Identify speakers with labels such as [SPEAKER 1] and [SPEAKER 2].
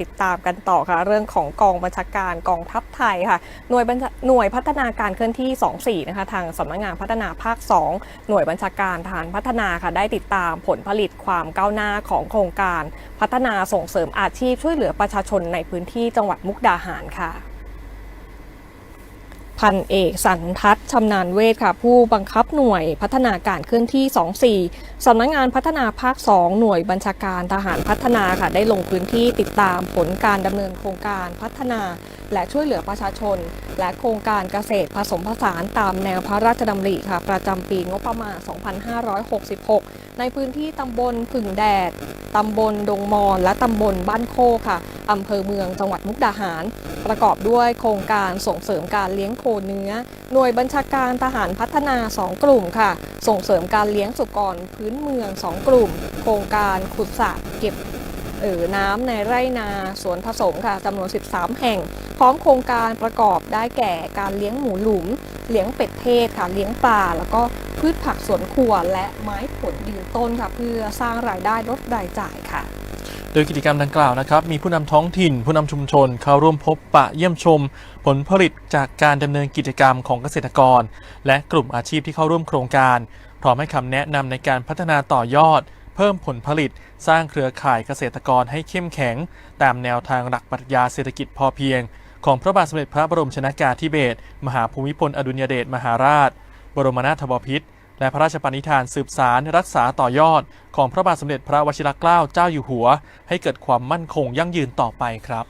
[SPEAKER 1] ติดตามกันต่อค่ะ เรื่องของกองบัญชาการกองทัพไทยค่ะ หน่วยหน่วยพัฒนาการเคลื่อนที่ 24 นะคะทางสำนักงานพัฒนาภาค 2 หน่วยบัญชาการฐานพัฒนาค่ะได้ติดตามผลผลิตความก้าวหน้าของโครงการ พัฒนาส่งเสริมอาชีพช่วยเหลือประชาชนในพื้นที่จังหวัดมุกดาหารค่ะ พันเอกสันทัศน์ชำนาญเวทค่ะ ผู้บังคับหน่วยพัฒนาการเคลื่อนที่ 24 สำนักงานพัฒนาภาค 2 หน่วยบัญชาการทหารพัฒนาค่ะ ได้ลงพื้นที่ติดตามผลการดำเนินโครงการพัฒนา และช่วยเหลือประชาชน และโครงการเกษตรผสมผสานตามแนวพระราชดำริค่ะ ประจำปีงบประมาณ 2566 ในพื้นที่ตำบลผึ่งแดดตำบลดงมอนและตำบลบ้านโคค่ะ อำเภอเมืองจังหวัดมุกดาหาร ประกอบด้วยโครงการส่งเสริมการเลี้ยงโคเนื้อ หน่วยบัญชาการทหารพัฒนา 2 กลุ่มค่ะ ส่งเสริมการเลี้ยงสุกรพื้นเมือง 2 กลุ่ม โครงการขุดสระเก็บเอ่อน้ำในไร่นาสวนผสมค่ะจำนวน 13 แห่ง พร้อมโครงการประกอบได้แก่การเลี้ยงหมูหลุม เลี้ยงเป็ดเทศค่ะเลี้ยงปลาแล้วก็พืชผักสวนครัวและไม้ผลยืนต้นค่ะ เพื่อสร้างรายได้ลดรายจ่ายค่ะ
[SPEAKER 2] โดยกิจกรรมดังกล่าวนะครับมีผู้นำท้องถิ่น ผู้นำชุมชน เข้าร่วมพบปะเยี่ยมชม ผลผลิตจากการดำเนินกิจกรรมของเกษตรกร และกลุ่มอาชีพที่เข้าร่วมโครงการ พร้อมให้คำแนะนำในการพัฒนาต่อยอด เพิ่มผลผลิต สร้างเครือข่ายเกษตรกรให้เข้มแข็ง ตามแนวทางหลักปรัชญาเศรษฐกิจพอเพียง ของพระบาทสมเด็จพระบรมชนากาธิเบศรมหาภูมิพลอดุลยเดชมหาราช บรมนาถบพิตร และพระราชปณิธานสืบสารรักษาต่อยอด ของพระบาทสมเด็จพระวชิรเกล้าเจ้าอยู่หัว ให้เกิดความมั่นคงยั่งยืนต่อไปครับ